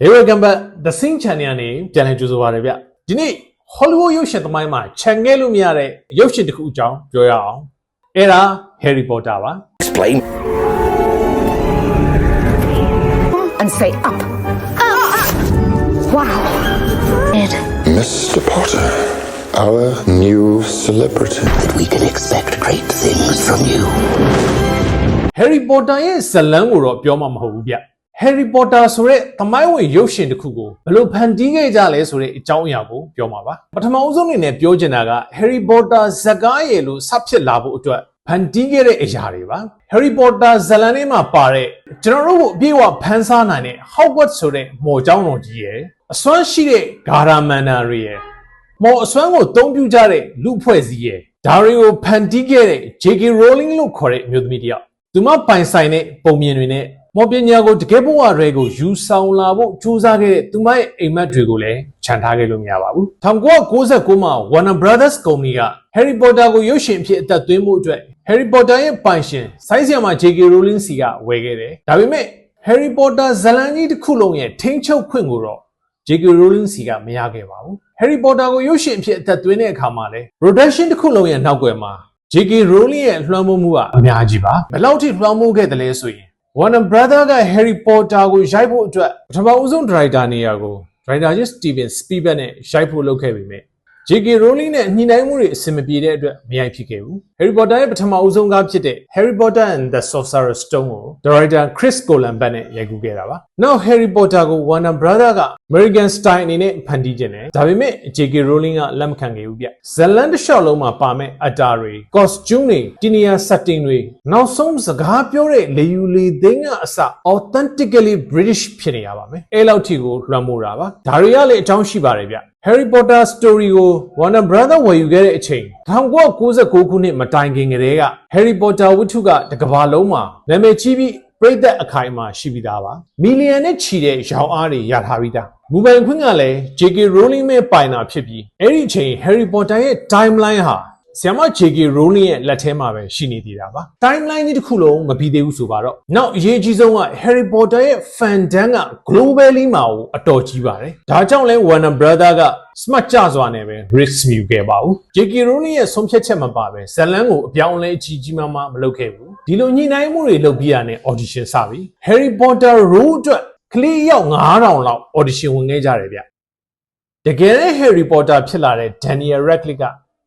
David Gambit The Sing Channel ကနေပြန်လည်ကြိုဆိုပါရစေဗျဒီနေ့ Hollywood ရုပ်ရှင်သမိုင်းမှာခြံငဲလို့မရတဲ့ရုပ်ရှင်တစ်ခုအကြောင်းပြောရအောင်အဲ့ဒါ Harry Potter ပါ Explain. and say up. Wow. Ed. Mr. Potter, our new celebrity. We can expect great things from you. Harry Potter ရဲ့ဇာတ်လမ်းကိုတော့ပြောမှာမဟုတ်ဘူးဗျ Harry Potter ဆိုတဲ့သမိုင်းဝင်ရုပ်ရှင်တစ်ခုကိုဘယ်လိုဖန်တီးခဲ့ကြလဲဆိုတဲ့အကြောင်းအရာကိုပြောမှာပါပထမအဆုံးအနေနဲ့ပြောချင်တာက Harry Potter ဇာတ်ကားရည်လို့စဖြစ်လာဖို့အတွက်ဖန်တီးခဲ့တဲ့အရာတွေပါ Harry Potter ဇာတ်လမ်းထဲမှာပါတဲ့ကျွန်တော်တို့ကိုအပြည့်အဝဖန်ဆားနိုင်တဲ့ Hogwarts ဆိုတဲ့မော်ကျောင်းတော်ကြီးရယ်အစွမ်းရှိတဲ့ဂါရာမန်နာတွေရယ်မော်အစွမ်းကိုတုံးပြကြတဲ့လူဖွဲ့စည်းရယ်ဒါတွေကိုဖန်တီးခဲ့တဲ့ J.K. Rowling လို့ခေါ်တဲ့အမျိုးသမီးတစ်ယောက်သူမပိုင်ဆိုင်တဲ့ပုံမြင်တွေနဲ့ မော်ပညာကိုတကယ်ဘဝတွေကိုယူဆောင်လာဖို့ကြိုးစားခဲ့တဲ့သူမရဲ့အိမ်မက်တွေကိုလည်းခြံထားခဲ့လို့မရပါဘူး1999မှာ Warner Brothers ကုမ္ပဏီက Harry Potter ကိုရုပ်ရှင်အဖြစ်အသက်သွင်းမှုအတွက် Harry Potter ရဲ့ပိုင်ရှင်ဆိုင်းဆီယာမှာ J.K. Rowling စီကဝယ်ခဲ့တယ်ဒါပေမဲ့ Harry Potter ဇာတ်လမ်းကြီးတစ်ခုလုံးရဲ့ထိန်းချုပ်ခွင့်ကိုတော့ J.K. Rowling စီကမရခဲ့ပါဘူး Harry Potter ကိုရုပ်ရှင်အဖြစ်အသက်သွင်းတဲ့အခါမှာလဲ production တစ်ခုလုံးရဲ့နောက်ွယ်မှာ J.K. Rowling ရဲ့လွှမ်းမိုးမှုကအများကြီးပါဘယ်လောက်ထိလွှမ်းမိုးခဲ့တယ်လဲဆိုရင် Warner Brother က Harry Potter ကိုရိုက်ဖို့အတွက်ပထမဦးဆုံး director နေရာကို director ကြီး Steven Spielberg နဲ့ရိုက်ဖို့လုပ်ခဲ့ပေမဲ့ J.K. Rowling နဲ့ညှိနှိုင်းမှုတွေအဆင်မပြေတဲ့အတွက်မရိုက်ဖြစ်ခဲ့ဘူး Harry Potter ရဲ့ပထမဦးဆုံးကားဖြစ်တဲ့ Harry Potter and the Sorcerer's Stone ကို director Chris Columbus နဲ့ရိုက်ကူးခဲ့တာပါ နောက် Harry Potter ကို Warner Brother က American style အနေနဲ့ဖန်တီးခြင်းတယ်ဒါပေမဲ့ J.K. Rowling ကလက်မခံခဲ့ဘူးဗျဇလန်တစ်လျှောက်လုံးမှာပါမဲ့ actor တွေ costume တွေ linear setting တွေနောက်ဆုံးစကားပြောတဲ့လေယူလေသိန်းကအစ authentically British ဖြစ်နေရပါမယ်အဲ့လောက်ထိကိုလွှမ်းမိုးတာပါဒါတွေကလည်းအကြောင်းရှိပါတယ်ဗျ Harry Potter story ကို Warner Brother ဝယ်ယူခဲ့တဲ့အချိန်1999ခုနှစ်မတိုင်ခင်ကတည်းက Harry Potter ဝတ္ထုကတစ်ကမ္ဘာလုံးမှာနာမည်ကြီးပြီးပြိသက်အခိုင်အမာရှိပြီးသားပါမီလီယံနဲ့ချီတဲ့ရောင်းအားတွေရထားပြီးသားမူပိုင်ခွင့်ကလည်း J.K. Rowling မဲ့ပိုင်တာဖြစ်ပြီးအဲ့ဒီအချိန် Harry Potter ရဲ့ timeline ဟာ ဆီယမ J.K. Rowling ရဲ့လက်ထဲမှာပဲရှိနေသေးတာပါ timeline ကြီးတစ်ခုလုံးမပြီးသေးဘူးဆိုပါတော့နောက်အရေးကြီးဆုံးက Harry Potter ရဲ့ fandom က globally မှာကိုအတော်ကြီးပါတယ်ဒါကြောင့်လဲ Warner Brother က smart ကြစွာနဲ့ပဲ risk ယူခဲ့ပါဘူး J.K. Rowling ရဲ့ဆုံးဖြတ်ချက်မပါပဲဇလန်းကိုအပြောင်းအလဲအကြီးကြီးမားမားမလုပ်ခဲ့ဘူးဒီလိုညှိနှိုင်းမှုတွေလုပ်ပြီးရတဲ့ audition စပြီ Harry Potter role အတွက်ကလေးရောက်9000လောက် audition ဝင်ခဲ့ကြတယ်ဗျတကယ်လည်း Harry Potter ဖြစ်လာတဲ့ Daniel Radcliffe က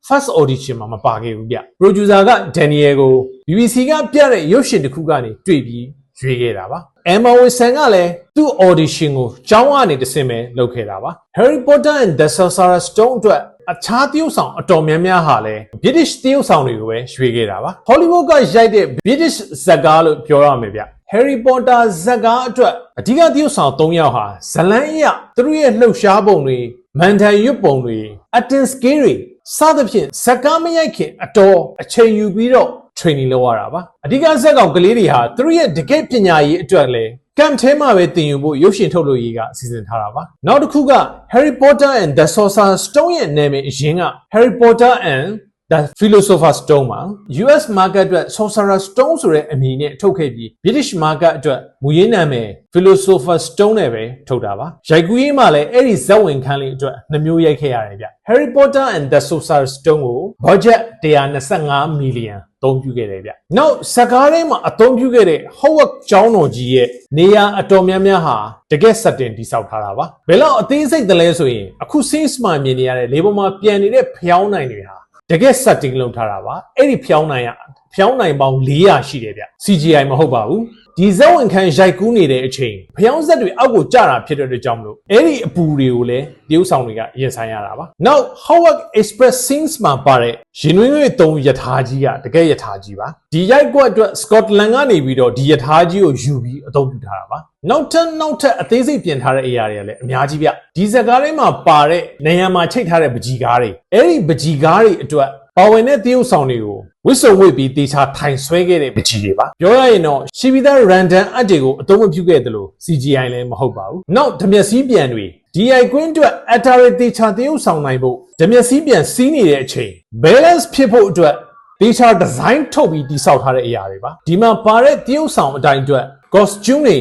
first audition မှာမပါခဲ့ဘူးဗျ producer က Daniel ကို BBC ကပြတဲ့ရုပ်ရှင်တစ်ခုကနေတွေ့ပြီးရွေးခဲ့တာပါ Emma Watson ကလည်းသူ့ audition ကိုကျောင်းကနေတစ်ဆင့်ပဲလုပ်ခဲ့တာပါ Harry Potter and the Sorcerer's Stone အတွက်အခြားတရုပ်ဆောင်အတော်များများဟာလည်း British တရုပ်ဆောင်တွေကိုပဲရွေးခဲ့တာပါ Hollywood ကရိုက်တဲ့ British ဇာတ်ကားလို့ပြောရမယ်ဗျ Harry Potter ဇာတ်ကားအတွက်အဓိကတရုပ်ဆောင်၃ယောက်ဟာဇလန်းအရသူတို့ရဲ့လှုပ်ရှားပုံတွေမန်တန်ရွတ်ပုံတွေ acting skill တွေ စသဖြင့်ဇာတ်ကားမရိုက်ခင်အတော်အချိန်ယူပြီးတော့ training လုပ်ရတာပါအဓိကဇက်ကောင်ကလေးတွေဟာသူတို့ရဲ့တကယ့်ပညာရေးအတွက်လည်းကမ်ထဲမှာပဲသင်ယူဖို့ရုပ်ရှင်ထုတ်လို့ရေးကအစီအစဉ်ထားတာပါနောက်တစ်ခုက Harry Potter and the Sorcerer's Stone ရဲ့နာမည်အရင်းက Harry Potter and the Philosopher's Stone မှာ US market အတွက် Sorcerer's Stone ဆိုတဲ့အမည်နဲ့ထုတ်ခဲ့ပြီး British market အတွက်မူရင်းနာမည် Philosopher's Stone နဲ့ပဲထုတ်တာပါရိုက်ကူးရေးမှာလည်းအဲ့ဒီဇက်ဝင်ခန်းလေးအတွက်နှမျိုးရိုက်ခဲ့ရတယ်ဗျ Harry Potter and the Sorcerer's Stone ကို budget 125 million အသုံးပြုခဲ့တယ်ဗျ။နောက်စကားထဲမှာအသုံးပြုခဲ့တဲ့ Howard ကျောင်းတော်ကြီးရဲ့နေရာအတော်များများဟာတကယ် setting တိစောက်ထားတာပါ။ဘယ်လောက်အသေးစိတ်တလဲဆိုရင်အခု scenes မှာမြင်နေရတဲ့လေပေါ်မှာပြန်နေတဲ့ဖျောင်းနိုင်တွေဟာ တကယ် setting လုပ်ထားတာပါ။အဲ့ဒီဖျောင်းနိုင်က ဖျောင်းနိုင်ပေါင်း400ရှိတယ်ဗျ။ CGI မဟုတ်ပါဘူး။ဒီဇက်ဝင်ခန်းရိုက်ကူးနေတဲ့အချိန်ဖျောင်းဆက်တွေအောက်ကိုကျတာဖြစ်တဲ့အတွက်ကြောင့်မလို့အဲ့ဒီအပူတွေကိုလည်းတရုပ်ဆောင်တွေကရင်ဆိုင်ရတာပါ။ Now Howard Express Scenes မှာပါတဲ့ရင်ွေးငွေသုံးယထာကြီးကတကယ်ယထာကြီးပါ။ဒီရိုက်ကွက်အတွက် Scotland ကနေပြီးတော့ဒီယထာကြီးကိုယူပြီးအသုံးပြုထားတာပါ။နောက်ထပ်နောက်ထပ်အသေးစိတ်ပြင်ထားတဲ့အရာတွေကလည်းအများကြီးဗျ။ဒီဇက်ကားထဲမှာပါတဲ့နေရာမှာချိတ်ထားတဲ့ပကြီကားတွေအဲ့ဒီပကြီကားတွေအတွက် ပါဝင်တဲ့တရုပ်ဆောင်တွေကိုဝစ်စုံဝစ်ပြီးတေချာထိုင်ဆွဲခဲ့တဲ့ပကြီးတွေပါပြောရရင်တော့ရှိပြီးသား random အပ်တွေကိုအသုံးမပြုခဲ့သလို CGI လည်းမဟုတ်ပါဘူးနောက်ဓမျက်စီးပြန်တွေ DI ကွင်းအတွက် Atari တေချာတရုပ်ဆောင်နိုင်ဖို့ဓမျက်စီးပြန်စီးနေတဲ့အချိန် balance ဖြစ်ဖို့အတွက်တေချာ design ထုတ်ပြီးတိစောက်ထားတဲ့အရာတွေပါဒီမှာပါတဲ့တရုပ်ဆောင်အတိုင်းအတွက် costume တွေ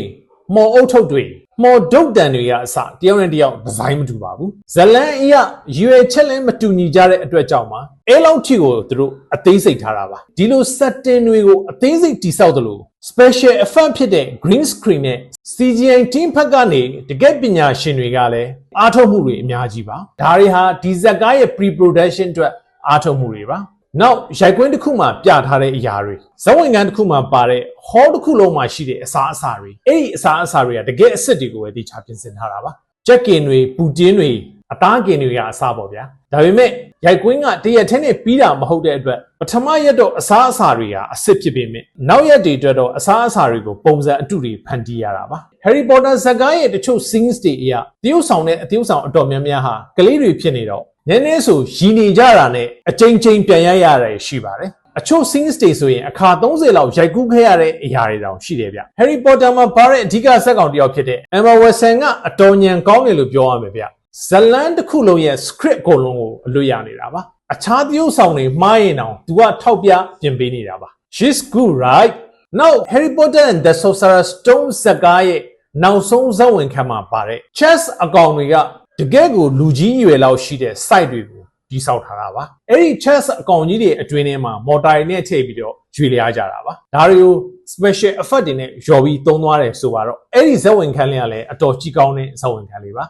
မော်အုပ်ထုတ်တွေ မော်ဒုတ်တန်တွေကအစတယောက်နဲ့တယောက်ဒီဇိုင်းမတူပါဘူးဇလန်အီရရွယ်ချက်လည်းမတူညီကြတဲ့အတွက်ကြောင့်ပါအဲလောက်ထိကိုသူတို့အသေးစိတ်ထားတာပါဒီလို setting တွေကိုအသေးစိတ်တိစောက်တယ်လို့ special effect ဖြစ်တဲ့ green screen နဲ့ CGI team ဖက်ကနေတကယ်ပညာရှင်တွေကလည်းအားထုတ်မှုတွေအများကြီးပါဒါတွေဟာဒီဇက်ကားရဲ့ pre-production အတွက်အားထုတ်မှုတွေပါ နောက်ရိုက်ကွင်းတစ်ခုမှပြထားတဲ့အရာတွေဇဝင်ကန်တစ်ခုမှပါတဲ့ hall တစ်ခုလုံးမှာရှိတဲ့အစားအစာတွေအဲ့ဒီအစားအစာတွေကတကယ်အစ်စ်တွေကိုပဲတိကျပြင်ဆင်ထားတာပါချက်ကင်တွေပူတင်းတွေအသားကင်တွေကအစားပေါ့ဗျာဒါပေမဲ့ရိုက်ကွင်းကတရက်ထဲနဲ့ပြီးတာမဟုတ်တဲ့အတွက်ပထမရက်တော့အစားအစာတွေကအစ်စ်ဖြစ်ပေမဲ့နောက်ရက်တွေအတွက်တော့အစားအစာတွေကိုပုံစံအတုတွေဖန်တီးရတာပါ Harry Potter ဇာတ်ကားရဲ့တချို့ scenes တွေအရတရုပ်ဆောင်တဲ့အတရုပ်ဆောင်အတော်များများဟာကလေးတွေဖြစ်နေတော့ နည်းနည်းဆိုရည်နေကြတာနဲ့အချိန်ချင်းပြန်ရရတာရှိပါတယ်အချို့ scenes တွေဆိုရင်အခါ30လောက်ရိုက်ကူးခဲ့ရတဲ့အရာတွေတောင်ရှိတယ်ဗျ Harry Potter မှာပါတဲ့အဓိကဇာတ်ကောင်တစ်ယောက်ဖြစ်တဲ့ Emma Watson ကအတော်ညံကောင်းတယ်လို့ပြောရမယ်ဗျဇလန်တစ်ခုလုံးရဲ့ script အကုန်လုံးကိုအလွတ်ရနေတာပါအခြားတရုပ်ဆောင်တွေမှားရင်တောင် तू ကထောက်ပြပြင်ပေးနေတာပါ She's good right now Harry Potter and the Sorcerer's Stone ဇာတ်ကားရဲ့နောက်ဆုံးဇာတ်ဝင်ခန်းမှာပါတဲ့ chess အကောင်တွေက တကယ့်ကိုလူကြီးရွယ်လောက်ရှိတဲ့ site တွေကိုဒီဆောက်ထားတာပါအဲ့ဒီ chess အကောင်ကြီးတွေအတွင်းထဲမှာ mortar တွေနဲ့ထည့်ပြီးတော့ရွေလျားကြတာပါဒါတွေကို special effect တွေနဲ့ရော်ပြီးသုံးသွားတယ်ဆိုတော့အဲ့ဒီဇက်ဝင်ခန်းလေးကလည်းအတော်ကြီးကောင်းတဲ့ဇက်ဝင်ခန်းလေးပါ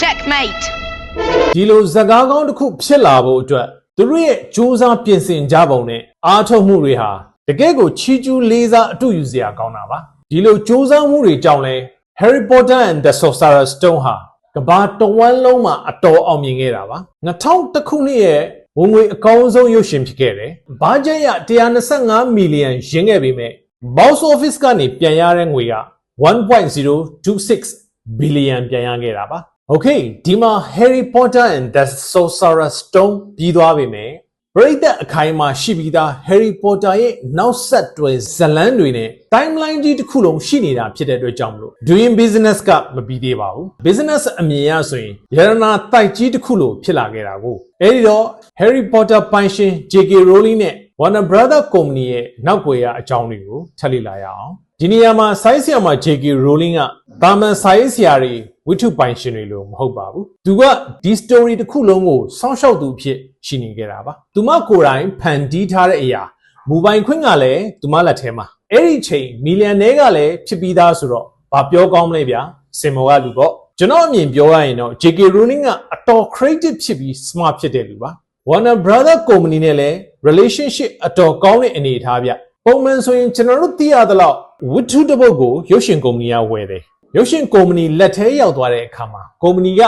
Checkmate. ဒီလိုဇက်ကားကောင်းတစ်ခုဖြစ်လာဖို့အတွက် သူတို့ရဲ့စူးစမ်းပြင်ဆင်ကြပုံနဲ့အားထုတ်မှုတွေဟာတကယ့်ကိုချီးကျူးလေးစားအတူယူစရာကောင်းတာပါဒီလိုစူးစမ်းမှုတွေကြောင့်လဲ Harry Potter and the Sorcerer's Stone ဟာကမ္ဘာတဝန်းလုံးမှာအတော်အောင်မြင်ခဲ့တာပါ2000ခုနှစ်ရဲ့ဝင်ငွေအကောင်းဆုံးရုပ်ရှင်ဖြစ်ခဲ့တယ်။ဘာဂျက်ရ125မီလီယံရင်းခဲ့ပေမဲ့ box office ကနေပြန်ရတဲ့ငွေက1.026ဘီလီယံပြန်ရခဲ့တာပါ။ Okay ဒီမှာ Harry Potter and the Sorcerer's Stone ပြီးသွားပြီမယ်ပရိသတ်အခိုင်အမာရှိပြီးသား Harry Potter ရဲ့နောက်ဆက်တွဲဇာတ်လမ်းတွေနဲ့ timeline ကြီးတစ်ခုလုံးရှိနေတာဖြစ်တဲ့အတွက်ကြောင့်မလို့ doing business ကမပြီးသေးပါဘူး business အမြင်ရဆိုရင်ရတနာတိုက်ကြီးတစ်ခုလိုဖြစ်လာခဲ့တာကိုအဲဒီတော့ Harry Potter ပိုင်ရှင် J.K. Rowling နဲ့ Warner Brother Company ရဲ့နောက်ွယ်ရအကြောင်းတွေကိုထပ်လေ့လာရအောင်ဒီနေရာမှာ size ဆရာမ J.K. Rowling ကတာမန် size ဆရာတွေ ဝိထုပိုင်ရှင်တွေလို့မဟုတ်ပါဘူးသူကဒီ story တစ်ခုလုံးကိုစောင့်ရှောက်သူအဖြစ်ရှိနေခဲ့တာပါသူမကိုယ်တိုင်ဖန်တီးထားတဲ့အရာမူပိုင်ခွင့်ကလည်းသူမလက်ထဲမှာအဲ့ဒီချိန်မီလီယံနဲကလည်းဖြစ်ပြီးသားဆိုတော့ဘာပြောကောင်းမလဲဗျာစင်မောကလူပေါ့ကျွန်တော်အမြင်ပြောရရင်တော့ JK Rowling ကအတော် creative ဖြစ်ပြီး smart ဖြစ်တဲ့လူပါ Warner Brother Company နဲ့လည်း relationship အတော်ကောင်းတဲ့အနေအထားဗျပုံမှန်ဆိုရင်ကျွန်တော်တို့သိရသလောက်ဝတ္ထုတစ်ပုဒ်ကိုရုပ်ရှင်ကုမ္ပဏီကဝယ်တယ် ရုပ်ရှင်ကုမ္ပဏီလက်ထဲရောက်သွားတဲ့အခါမှာကုမ္ပဏီက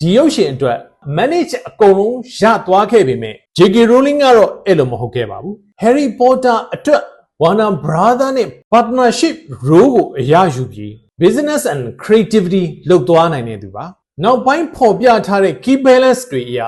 ဒီရုပ်ရှင်အတွက် manage အကုန်လုံးရသွားခဲ့ပေမဲ့ JK Rowling ကတော့အဲ့လိုမဟုတ်ခဲ့ပါဘူး Harry Potter အတွက် Warner Brother နဲ့ partnership role ကိုအရယူပြီး business and creativity လုပ်သွားနိုင်တဲ့သူပါနောက်ပိုင်းဖော်ပြထားတဲ့ key balance တွေအရ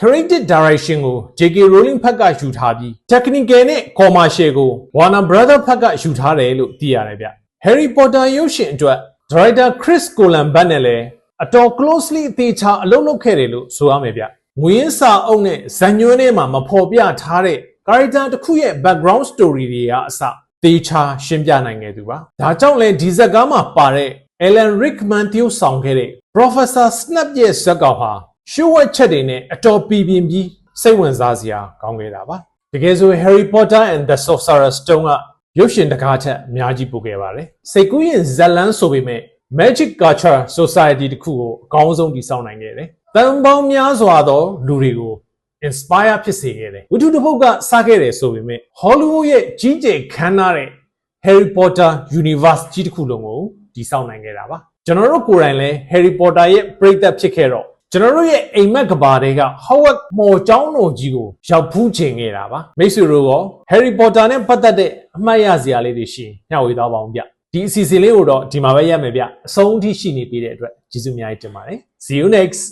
creative direction ကို JK Rowling ဖက်ကယူထားပြီး technical နဲ့ commercial ကို Warner Brother ဖက်ကယူထားတယ်လို့သိရတယ်ဗျ Harry Potter ရုပ်ရှင်အတွက် director Chris Columbus နဲ့လည်းအတော် closely အသေးချာအလုပ်လုပ်ခဲ့တယ်လို့ဆိုရမယ်ဗျငွေရင်းစာအုပ်နဲ့ဇာညွှန်းထဲမှာမဖော်ပြထားတဲ့ character တစ်ခုရဲ့ background story တွေကအစသေချာရှင်းပြနိုင်ခဲ့သူပါဒါကြောင့်လဲဒီဇက်ကားမှာပါတဲ့ Alan Rickman တရုပ်ဆောင်ခဲ့တဲ့ Professor Snap ရဲ့ဇက်ကောင်ဟာရှုပ်ဝက်ချက်တွေနဲ့အတော်ပီပြင်ပြီးစိတ်ဝင်စားစရာကောင်းခဲ့တာပါတကယ်ဆို Harry Potter and the Sorcerer's Stone က ရုပ်ရှင်တကားချက်အများကြီးပို့ခဲ့ပါတယ်စိတ်ကူးရင်ဇက်လန်းဆိုပေမဲ့ Magic Culture Society တခုကိုအကောင်းဆုံးတည်ဆောက်နိုင်ခဲ့တယ်။တန်ပေါင်းများစွာသောလူတွေကို inspire ဖြစ်စေခဲ့တယ်။ဝတ္ထုတစ်ပုဒ်ကစခဲ့တယ်ဆိုပေမဲ့ Hollywood ရဲ့ကြီးကျယ်ခမ်းနားတဲ့ Harry Potter Universe ကြီးတစ်ခုလုံးကိုတည်ဆောက်နိုင်ခဲ့တာပါ။ကျွန်တော်တို့ကိုယ်တိုင်လည်း Harry Potter ရဲ့ပရိသတ်ဖြစ်ခဲ့တော့ကျွန်တော်တို့ရဲ့အိမ်မက်ကဘာတွေက Howard မော်ကျောင်းတော်ကြီးကိုရောက်ဖူးချိန်ခဲ့တာပါမိတ်ဆွေတို့ရော Harry Potter နဲ့ပတ်သက်တဲ့ အမှတ်ရစရာလေးတွေရှိရင်ညှဝေသွားပါအောင်ဗျဒီအစီအစဉ်လေးကိုတော့ဒီမှာပဲရမယ်ဗျအဆုံးအထိရှိနေပြီးတဲ့အတွက်ကျေးဇူးအများကြီးတင်ပါတယ် see you next